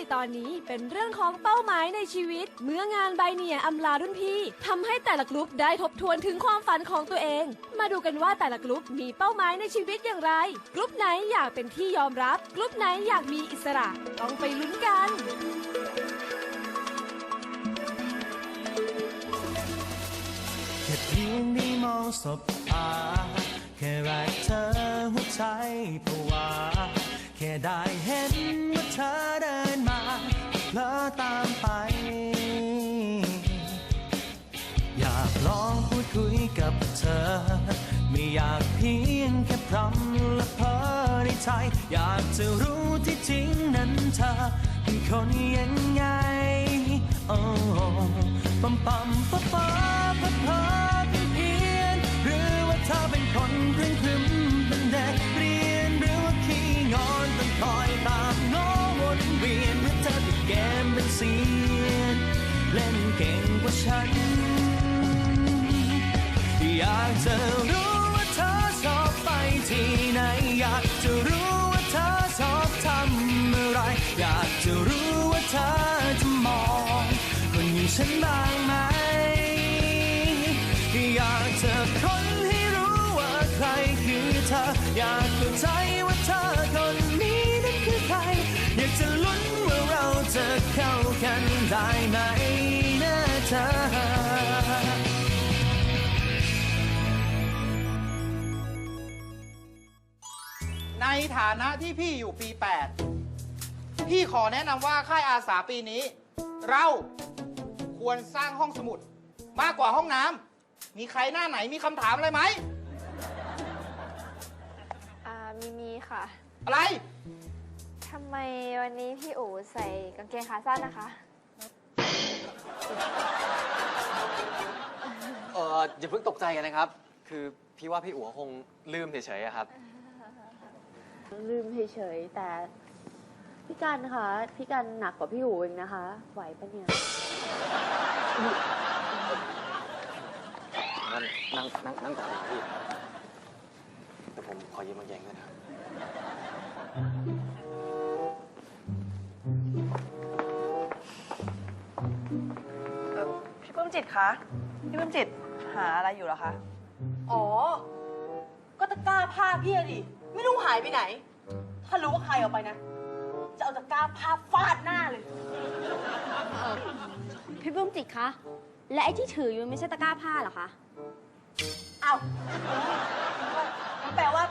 ในตอนนี้เป็นเรื่องของเป้าหมายในชีวิต เมื่องานใบเนียอำลารุ่นพี่ทำให้แต่ละกลุ่มได้ทบทวนถึงความฝันของตัวเอง มาดูกันว่าแต่ละกลุ่มมีเป้าหมายในชีวิตอย่างไร กลุ่มไหนอยากเป็นที่ยอมรับ กลุ่มไหนอยากมีอิสระ ต้องไปลุ้นกันแค่เพียงได้มองสบตาแค่แรกเธอหัวใจผวาแค่ได้เห็นว่าเธอเดิน มาแล้วตามไป อยากลองพูดคุยกับเธอ ไม่อยากเพียงแค่พรำและเพ้อในใจอยากจะรู้ที่จริงนั้นเธอเป็นคนยังไงโอ้ปั๊มปั๊มป๊าป๊าป๊าป๊าเป็นเพียนหรือว่าเธอเป็นคนพรึ้ง จะรู้ว่าเธอชอบไปที่ไหนอยากจะรู้ว่าเธอชอบทำอะไร อยากจะรู้ว่าเธอจะมองคนอย่างฉันบ้างไหม อยากจะค้นให้รู้ว่าใครคือเธอ อยากเข้าใจว่าเธอคนนี้นั้นคือใคร อยากจะลุ้นว่าเราจะเข้ากันได้ไหมนะเธอ ฐานะที่พี่อยู่ปี 8 พี่ขอแนะนำว่าค่ายอาสาปีนี้ เราควรสร้างห้องสมุด มากกว่าห้องน้ำมีใครหน้าไหนมีคำถามอะไรไหม อ่ามีมีค่ะอะไร ทำไมวันนี้พี่อู๋ใส่กางเกงขาสั้นนะคะ เอออย่าเพิ่งตกใจกันนะครับ คือพี่ว่าพี่อู๋คงลืมเฉยๆอะครับ ลืมเฉยๆแต่พี่กันคะพี่กันหนักกว่าพี่อู๋เองนะคะ ไหวปะเนี่ยงั้นนั่งนั่งนั่งก่อนนะพี่แต่ผมขอยืมกางเกงด้วยนะครับเอ่อพี่เพิ่มจิตคะพี่เพิ่มจิตหาอะไรอยู่เหรอคะ อ๋อ ก็ตะกร้าผ้าพี่อะดิ ไม่รู้หายไปไหน ถ้ารู้ว่าใครเอาไปนะ จะเอาตะกร้าผ้าฟาดหน้าเลย พี่ปุ้มจิตคะ และไอ้ที่ถืออยู่มันไม่ใช่ตะกร้าผ้าเหรอคะ เอ้าแปลว่า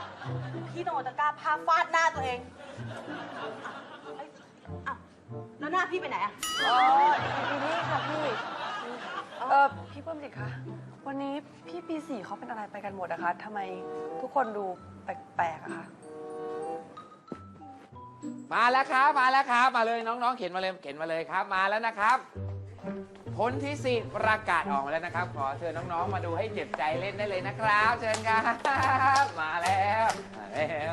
พี่ต้องเอาตะกร้าผ้าฟาดหน้าตัวเองเอ้ยเอ้าแล้วหน้าพี่ไปไหนอะ อ๋ออยู่นี่ค่ะพี่ เออพี่เพิ่มจิตคะ วันนี้พี่ปีสี่เขาเป็นอะไรไปกันหมดอะคะทำไมทุกคนดูแปลกๆอะคะ มาแล้วครับมาแล้วครับ มาเลยน้องๆเขียนมาเลยเขียนมาเลยครับ มาแล้วนะครับ ผลที่สี่ประกาศออกมาแล้วนะครับ ขอเชิญน้องๆ มาดูให้เจ็บใจเล่นได้เลยนะครับ เชิญครับ มาแล้วมาแล้ว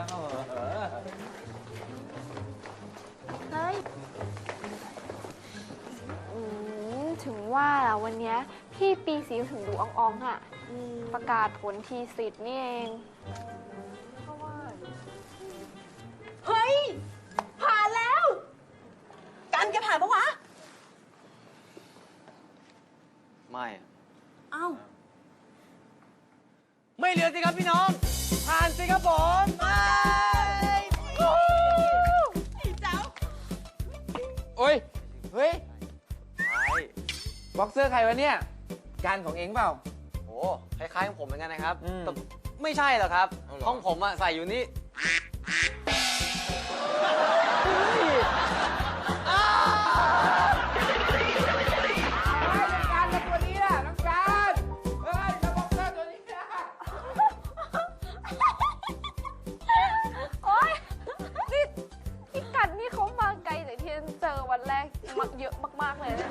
ถึงว่าล่ะวันเนี้ยพี่ปีสีถึงดูอ่องๆอะอืมประกาศผลทีสิทธิ์นี่เองเฮ้ย ผ่านแล้ว กันแกผ่านปะวะ ไม่อะเอ้า ไม่เหลือสิครับพี่น้อง ผ่านสิครับผม บ็อกเซอร์ใครวะเนี่ย การของเองเปล่า โอ้คล้ายๆของผมเหมือนกันนะครับอืม แต่ไม่ใช่หรอกครับเอาเหรอของผมอะใส่อยู่นี่การกับตัวนี้ล่ะน้องการเฮ้ยจะบ็อกเซอร์ตัวนี้นะโอ๊ยนี่พี่กันนี่เขามาไกลจากที่เจอวันแรกมักเยอะมาก ๆ เลยนะ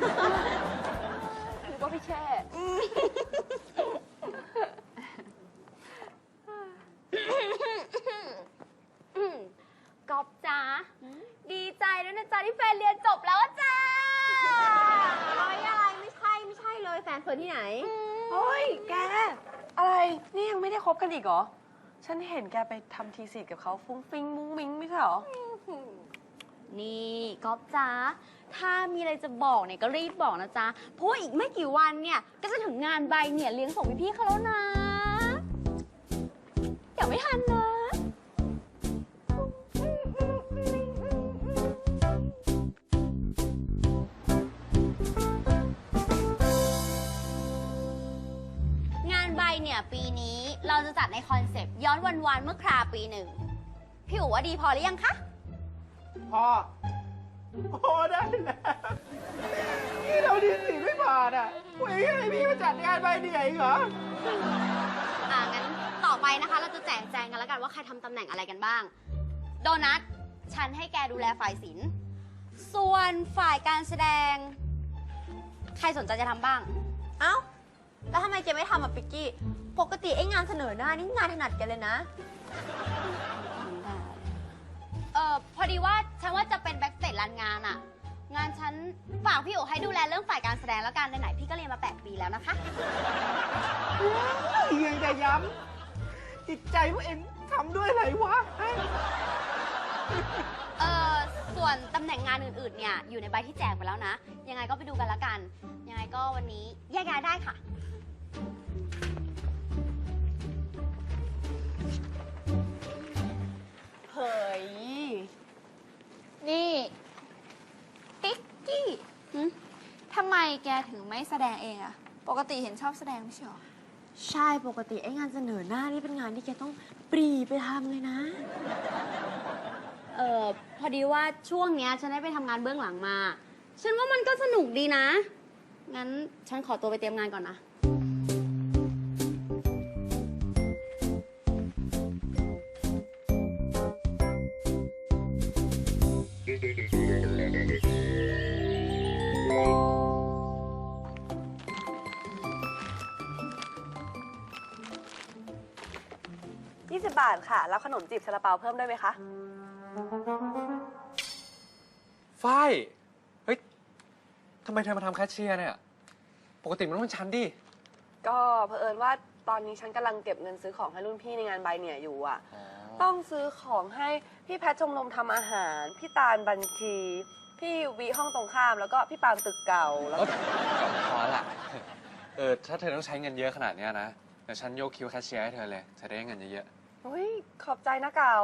หรือว่าพี่แช่ก่อนก๊อฟจ้าดีใจด้วยนะจ๊ะที่แฟนเรียนจบแล้วอะจ้าอะไรอะไรไม่ใช่ไม่ใช่เลยแฟนเฟิร์นที่ไหน เฮ้ย แก อะไร นี่ยังไม่ได้คบกันอีกเหรอ ฉันเห็นแกไปทำทีสีกับเขาฟุ้งฟิ้งมุ้งมิ้งไม่ใช่เหรอ นี่ก๊อฟจ้าถ้ามีอะไรจะบอกเนี่ยก็รีบบอกนะจ๊ะ เพราะว่าอีกไม่กี่วันเนี่ย ก็จะถึงงานใบเนี่ยเลี้ยงส่งพี่ๆเขาแล้วนะอย่าไม่ทันนะ งานใบเนี่ยปีนี้เราจะจัดในคอนเซปต์ย้อนวันวานเมื่อคราปีหนึ่ง พี่อู๋ว่าดีพอหรือยังคะ พอพอได้แล้วนี่เราดีสิไม่ผ่านอะเว้ยให้พี่มาจัดงานใบเหนื่อยอีกเหรอ อ่างั้นต่อไปนะคะ เราจะแจกแจงกันแล้วกันว่าใครทำตำแหน่งอะไรกันบ้าง โดนัท ฉันให้แกดูแลฝ่ายศิลป์ส่วนฝ่ายการแสดง ใครสนใจจะทำบ้าง เอ้า แล้วทำไมแกไม่ทำอะปิกกี้ ปกติไอ้งานเสนอหน้านี่งานถนัดแกเลยนะเออ พอดีว่าฉันว่าจะเป็นแบ็กสเตจรันงานอะงานฉันฝากพี่โอให้ดูแลเรื่องฝ่ายการแสดงแล้วกันไหนๆพี่ก็เรียนมา 8 ปีแล้วนะคะ ยังจะย้ำจิตใจพวกเองทำด้วยอะไรวะเออส่วนตำแหน่งงานอื่นๆ เนี่ย อยู่ในใบที่แจกไปแล้วนะ ยังไงก็ไปดูกันแล้วกัน ยังไงก็วันนี้แยกย้ายได้ค่ะ แกถึงไม่แสดงเองอะปกติเห็นชอบแสดงไม่ใช่หรอ ใช่ปกติไอ้งานเสนอหน้านี่เป็นงานที่แกต้องปรีไปทำเลยนะ เออพอดีว่าช่วงเนี้ยฉันได้ไปทำงานเบื้องหลังมา ฉันว่ามันก็สนุกดีนะ งั้นฉันขอตัวไปเตรียมงานก่อนนะ 20 บาทค่ะ แล้วขนมจีบซาลาเปาเพิ่มได้ไหมคะ ฝ้าย เฮ้ย ทำไมเธอมาทำแคชเชียร์เนี่ย ปกติมันต้องเป็นฉันดิ ก็เผอิญว่าตอนนี้ฉันกำลังเก็บเงินซื้อของให้รุ่นพี่ในงานใบเนี่ยอยู่อะ ต้องซื้อของให้พี่แพทชมรมทำอาหาร พี่ตาลบัญชี พี่วิห้องตรงข้าม แล้วก็พี่ปาล์มตึกเก่าแล้วเอ้ยพอละเออ ถ้าเธอต้องใช้เงินเยอะขนาดเนี้ยนะ เดี๋ยวฉันยกคิวแคชเชียร์ให้เธอเลย เธอได้เงินเยอะ อุ้ย ขอบใจนะเก๋า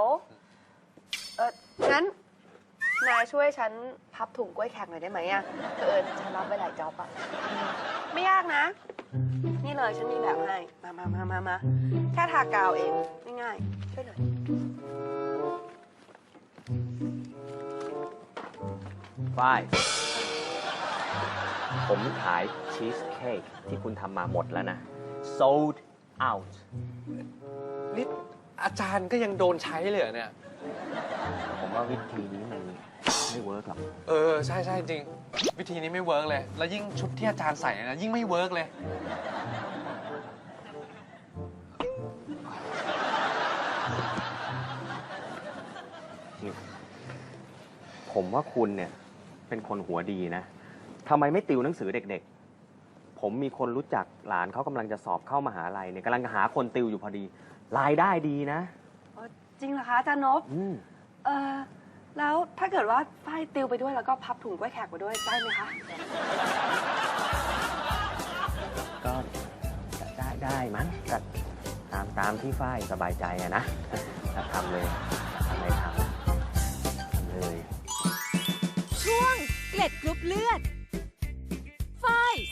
เอองั้น นายช่วยฉันพับถุงกล้วยแขกหน่อยได้ไหมอะเผอิญฉันรับไปหลายจ็อบอะไม่ยากนะ นี่เลยฉันมีแบบให้ มามามามามาแค่ทากาวเอง ง่ายๆช่วยหน่อยฝ้าย ผมขายชีสเค้กที่คุณทำมาหมดแล้วนะ sold out นี่ อาจารย์ก็ยังโดนใช้เลยเหรอเนี่ย ผมว่าวิธีนี้มันไม่เวิร์กหรอกเออ ใช่ใช่จริง วิธีนี้ไม่เวิร์กเลย แล้วยิ่งชุดที่อาจารย์ใส่นะยิ่งไม่เวิร์กเลยผมว่าคุณเนี่ยเป็นคนหัวดีนะทำไมไม่ติวหนังสือเด็กๆ ผมมีคนรู้จักหลานเขากำลังจะสอบเข้ามหาลัยเนี่ยกำลังหาคนติวอยู่พอดี รายได้ดีนะจริงเหรอคะอาจารย์นบอืมเออแล้วถ้าเกิดว่าฝ้ายติวไปด้วยแล้วก็พับถุงกล้วยแขกไปด้วยได้ไหมคะก็ได้ได้มั้งก็ตามตามที่ฝ้ายสบายใจอะนะทำเลยทำเลยทำทำเลย ช่วงเกล็ดกรุ๊ปเลือดฝ้าย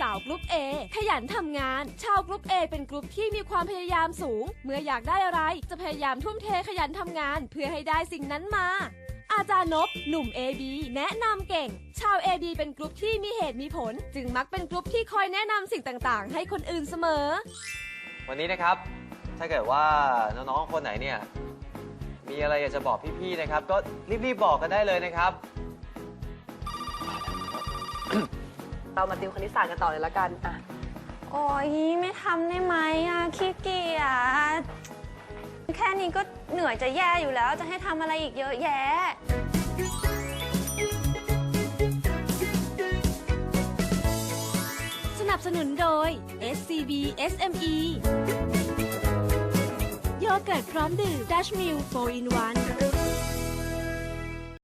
สาวกรุ๊ป A ขยันทำงาน ชาวกรุ๊ป A เป็นกรุ๊ปที่มีความพยายามสูง เมื่ออยากได้อะไรจะพยายามทุ่มเทขยันทำงาน เพื่อให้ได้สิ่งนั้นมาอาจารย์นบหนุ่ม AB แนะนำเก่ง ชาว AB เป็นกรุ๊ปที่มีเหตุมีผล จึงมักเป็นกรุ๊ปที่คอยแนะนำสิ่งต่างๆ ให้คนอื่นเสมอ วันนี้นะครับ ถ้าเกิดว่าน้องๆคนไหนเนี่ย มีอะไรอยากจะบอกพี่ๆนะครับ ก็รีบๆบอกกันได้เลยนะครับ เรามาติวคณิตศาสตร์กันต่อเลยละกันอะโอ้ยไม่ทำได้ไหมอะขี้เกียจแค่นี้ก็เหนื่อยจะแย่อยู่แล้วจะให้ทำอะไรอีกเยอะแยะ สนับสนุนโดย SCB SME โยเกิร์ตพร้อมดื่ม Dash Mill 4 in 1